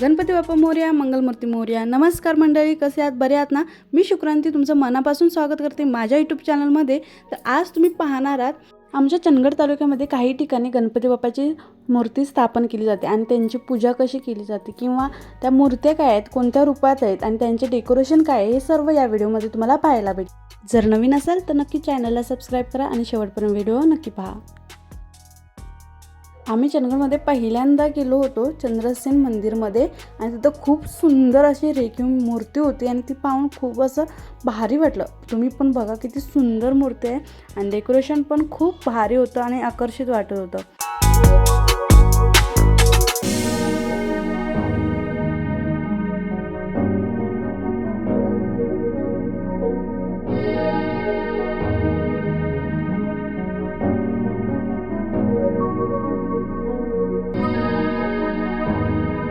गणपती बाप्पा मोर्या मंगलमूर्ती मोर्या. नमस्कार मंडळी कसे आहात? बरे आहात ना? मी शुक्रांती तुमचं मनापासून स्वागत करते माझ्या यूट्यूब चॅनलमध्ये तर आज तुम्ही पाहणार आहात आमच्या चंदगड तालुक्यामध्ये काही ठिकाणी गणपती बाप्पाची मूर्ती स्थापन केली जाते आणि त्यांची पूजा कशी केली जाते किंवा त्या मूर्त्या काय आहेत कोणत्या रूपात आहेत आणि त्यांचे डेकोरेशन काय आहे हे सर्व या व्हिडिओमध्ये तुम्हाला पाहायला भेटेल. जर नवीन असाल तर नक्की चॅनलला सबस्क्राईब करा आणि शेवटपर्यंत व्हिडिओ नक्की पहा. आम्ही चंदगडमध्ये पहिल्यांदा गेलो होतो चंद्रसेन मंदिरमध्ये. आणि तिथं खूप सुंदर अशी रेखीव मूर्ती होती आणि ती पाहून खूप असं भारी वाटलं. तुम्ही पण बघा किती सुंदर मूर्ती आहे. आणि डेकोरेशन पण खूप भारी होतं आणि आकर्षित वाटत होतं.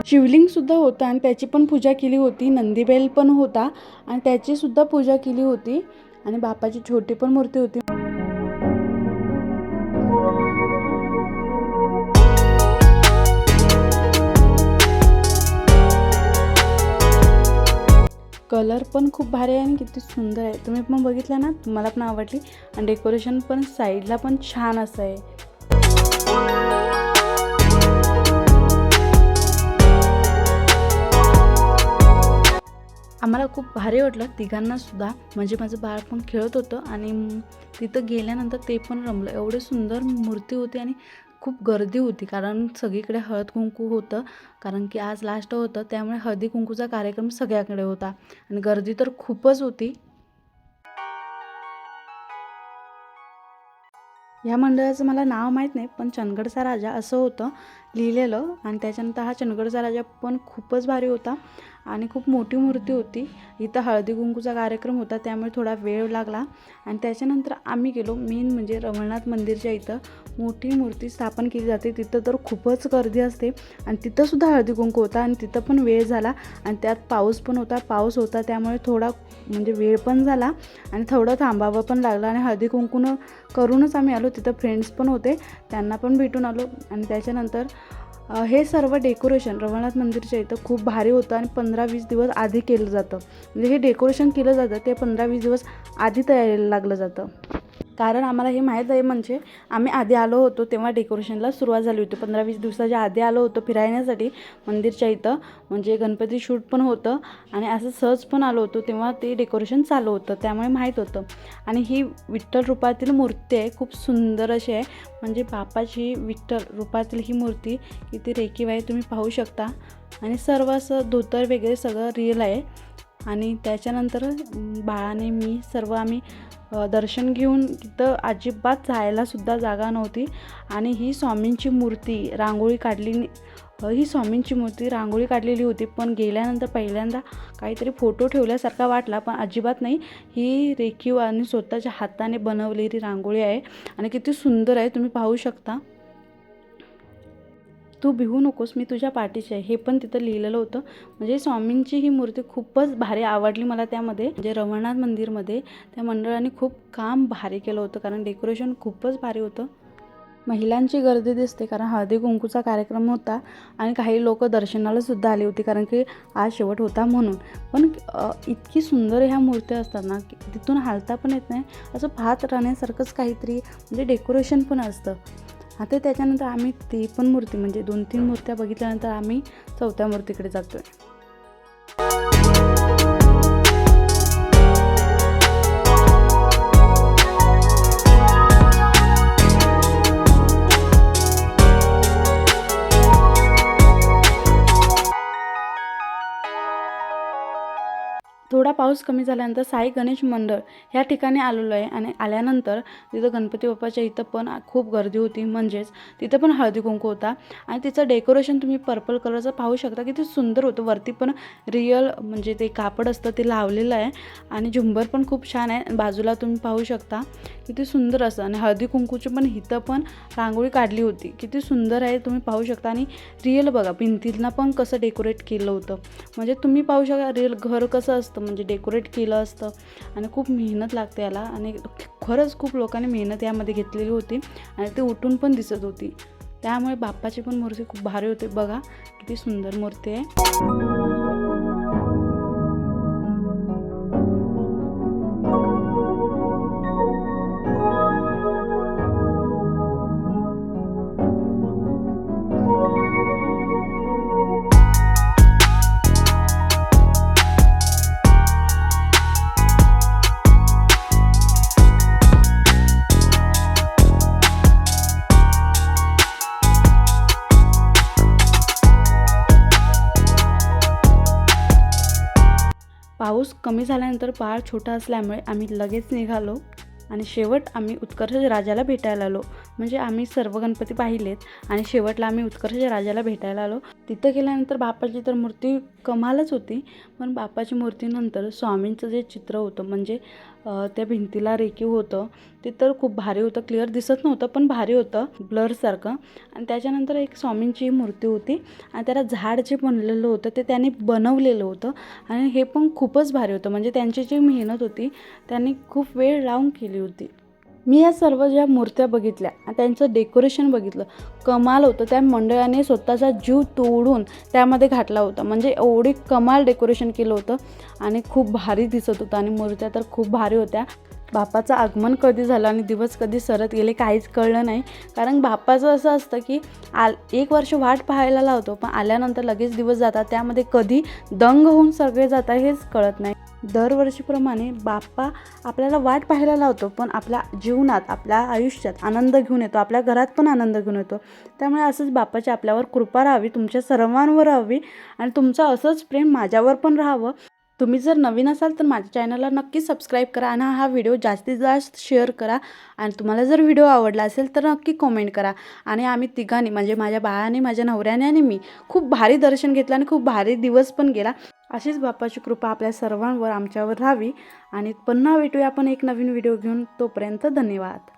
शिवलिंगसुद्धा होतं आणि त्याची पण पूजा केली होती. नंदीबैल पण होता आणि त्याचीसुद्धा पूजा केली होती. आणि बापाची छोटी पण मूर्ती होती. कलर पण खूप भारी आहे आणि किती सुंदर आहे. तुम्ही पण बघितलं ना? तुम्हाला पण आवडली. आणि डेकोरेशन पण साईडला पण छान असं आहे. आम्हाला खूप भारी वाटलं. तिघांना सुद्धा. म्हणजे माझं बाळ पण खेळत होतं आणि तिथं गेल्यानंतर ते पण रमलं. एवढे सुंदर मूर्ती होती आणि खूप गर्दी होती. कारण सगळीकडे हळद कुंकू होतं. कारण की आज लास्ट होतं. त्यामुळे हळदी कुंकूचा कार्यक्रम सगळ्याकडे होता. आणि गर्दी तर खूपच होती. ह्या मंडळाचं मला नाव माहीत नाही पण चंदगडचा राजा असं होतं. लिहिलेलं आणि त्याच्यानंतर हा चंदगडचा राजा पण खूपच भारी होता आणि खूप मोठी मूर्ती होती. इथं हळदी कुंकूचा कार्यक्रम होता त्यामुळे थोडा वेळ लागला. आणि त्याच्यानंतर आम्ही गेलो मेन म्हणजे रमणनाथ मंदिरच्या इथं. मोठी मूर्ती स्थापन केली जाते. तिथं तर खूपच गर्दी असते आणि तिथंसुद्धा हळदी कुंकू होता आणि तिथं पण वेळ झाला आणि त्यात पाऊस पण होता. पाऊस होता त्यामुळे थोडा म्हणजे वेळ पण झाला आणि थोडं थांबावं पण लागलं आणि हळदी कुंकूनं करूनच आम्ही आलो. तिथं फ्रेंड्स पण होते त्यांना पण भेटून आलो आणि त्याच्यानंतर हे सर्व डेकोरेशन रवळनाथ मंदिरच्या इथं खूप भारी होतं आणि पंधरा वीस दिवस आधी केलं जातं. म्हणजे हे डेकोरेशन केलं जातं ते पंधरा वीस दिवस आधी तयारीला लागलं जातं. कारण आम्हाला हे माहीत आहे म्हणजे आम्ही आधी आलो होतो तेव्हा डेकोरेशनला सुरुवात झाली होती. पंधरा वीस दिवसाच्या आधी आलो होतो फिरायण्यासाठी मंदिरच्या इथं. म्हणजे गणपती शूट पण होतं आणि असं सहज पण आलो होतो तेव्हा ते डेकोरेशन चालू होतं त्यामुळे माहीत होतं. आणि ही विठ्ठल रूपातील मूर्ती आहे खूप सुंदर अशी आहे. म्हणजे बापाची विठ्ठल रूपातील ही मूर्ती इथे रेखीव आहे तुम्ही पाहू शकता. आणि सर्व असं धोतर वगैरे सगळं रिअल आहे. आणि त्याच्यानंतर बाळाने मी सर्व आम्ही दर्शन घेऊन तिथं अजिबात जायलासुद्धा जागा नव्हती. आणि ही स्वामींची मूर्ती रांगोळी काढली ही स्वामींची मूर्ती रांगोळी काढलेली होती. पण गेल्यानंतर पहिल्यांदा काहीतरी फोटो ठेवल्यासारखा वाटला पण अजिबात नाही. ही रेखीव आणि स्वतःच्या हाताने बनवलेली रांगोळी आहे. आणि किती सुंदर आहे तुम्ही पाहू शकता. तू भिवू नकोस मी तुझ्या पाठीशी आहे. हे पण तिथं लिहिलेलं होतं. म्हणजे स्वामींची ही मूर्ती खूपच भारी आवडली मला त्यामध्ये. म्हणजे रवळनाथ मंदिरमध्ये त्या मंडळाने खूप काम भारी केलं होतं कारण डेकोरेशन खूपच भारी होतं. महिलांची गर्दी दिसते कारण हळदी कुंकूचा कार्यक्रम होता आणि काही लोक दर्शनाला सुद्धा आली होती कारण की आज शेवट होता म्हणून. पण इतकी सुंदर ह्या मूर्त्या असतात ना तिथून हालता पण येत नाही. असं पाहत राहण्यासारखंच काहीतरी म्हणजे डेकोरेशन पण असतं. आता त्याच्यानंतर आम्ही ती पण मूर्ती म्हणजे दोन तीन मूर्त्या बघितल्यानंतर आम्ही चौथ्या मूर्तीकडे जातोय. थोडा पाऊस कमी झाल्यानंतर साई गणेश मंडळ ह्या ठिकाणी आलेलो आहे आणि आल्यानंतर तिथं गणपती बाप्पाच्या इथं पण खूप गर्दी होती. म्हणजेच तिथं पण हळदी कुंकू होता. आणि तिचं डेकोरेशन तुम्ही पर्पल कलरचं पाहू शकता. किती सुंदर होतं. वरती पण रिअल म्हणजे ते कापड असतं ते लावलेलं आहे. आणि झुंबर पण खूप छान आहे. बाजूला तुम्ही पाहू शकता. किती सुंदर असं. आणि हळदी कुंकूची पण इथं पण रांगोळी काढली होती. किती सुंदर आहे तुम्ही पाहू शकता. आणि रिअल बघा भिंतींना पण कसं डेकोरेट केलं होतं. म्हणजे तुम्ही पाहू शकता रिअल घर कसं असतं. म्हणजे म्हणजे डेकोरेट केलं असतं. आणि खूप मेहनत लागते याला. आणि खरंच खूप लोकांनी मेहनत यामध्ये घेतलेली होती. आणि ते उठून पण दिसत होती. त्यामुळे बाप्पाची पण मूर्ती खूप भारी होते. बघा किती सुंदर मूर्ती आहे. पाऊस कमी झाल्यानंतर पहाड छोटा असल्यामुळे आम्ही लगेच निघालो आणि शेवट आम्ही उत्कर्ष राजाला भेटायला आलो. म्हणजे आम्ही सर्व गणपती पाहिलेत आणि शेवटला आम्ही उत्कर्ष राजाला भेटायला आलो. तिथं गेल्यानंतर बाप्पाची तर मूर्ती कमालच होती. पण बाप्पाची मूर्तीनंतर स्वामींचं जे चित्र होतं म्हणजे त्या भिंतीला रेखीव होतं. ते तर खूप भारी होतं. क्लिअर दिसत नव्हतं पण भारी होतं. ब्लरसारखं आणि त्याच्यानंतर एक स्वामींची मूर्ती होती. आणि त्याला झाड जे बनलेलं होतं ते त्यांनी बनवलेलं होतं. आणि हे पण खूपच भारी होतं. म्हणजे त्यांची जी मेहनत होती त्यांनी खूप वेळ लावून केली होती. मी या सर्व ज्या मूर्त्या बघितल्या आणि त्यांचं डेकोरेशन बघितलं कमाल होतं. त्या मंडळाने स्वतःचा जीव तोडून त्यामध्ये घातला होता. म्हणजे एवढी कमाल डेकोरेशन केलं होतं आणि खूप भारी दिसत होतं आणि मूर्त्या तर खूप भारी होत्या. बापाचं आगमन कधी झालं आणि दिवस कधी सरत गेले काहीच कळलं नाही. कारण बापाचं असं असतं की आल एक वर्ष वाट पाहायला लावतो पण आल्यानंतर लगेच दिवस जातात. त्यामध्ये कधी दंग होऊन सगळे जातात हेच कळत नाही. दरवर्षीप्रमाणे बाप्पा आपल्याला वाट पाहायला लावतो पण आपल्या जीवनात आपल्या आयुष्यात आनंद घेऊन येतो आपल्या घरात पण आनंद घेऊन येतो. त्यामुळे असंच बाप्पाची आपल्यावर कृपा राहावी तुमच्या सर्वांवर राहावी आणि तुमचं असंच प्रेम माझ्यावर पण राहावं. तुम्ही जर नवीन असाल तर माझ्या चॅनलला नक्की सबस्क्राईब करा आणि हा व्हिडिओ जास्तीत जास्त शेअर करा. आणि तुम्हाला जर व्हिडिओ आवडला असेल तर नक्की कमेंट करा. आणि आम्ही तिघांनी म्हणजे माझ्या बाळाने माझ्या नवऱ्याने आणि मी खूप भारी दर्शन घेतलं आणि खूप भारी दिवस पण गेला. अशीच बाप्पाची कृपा आपल्या सर्वांवर आमच्यावर राहावी. आणि पुन्हा भेटूया आपण एक नवीन व्हिडिओ घेऊन. तोपर्यंत धन्यवाद.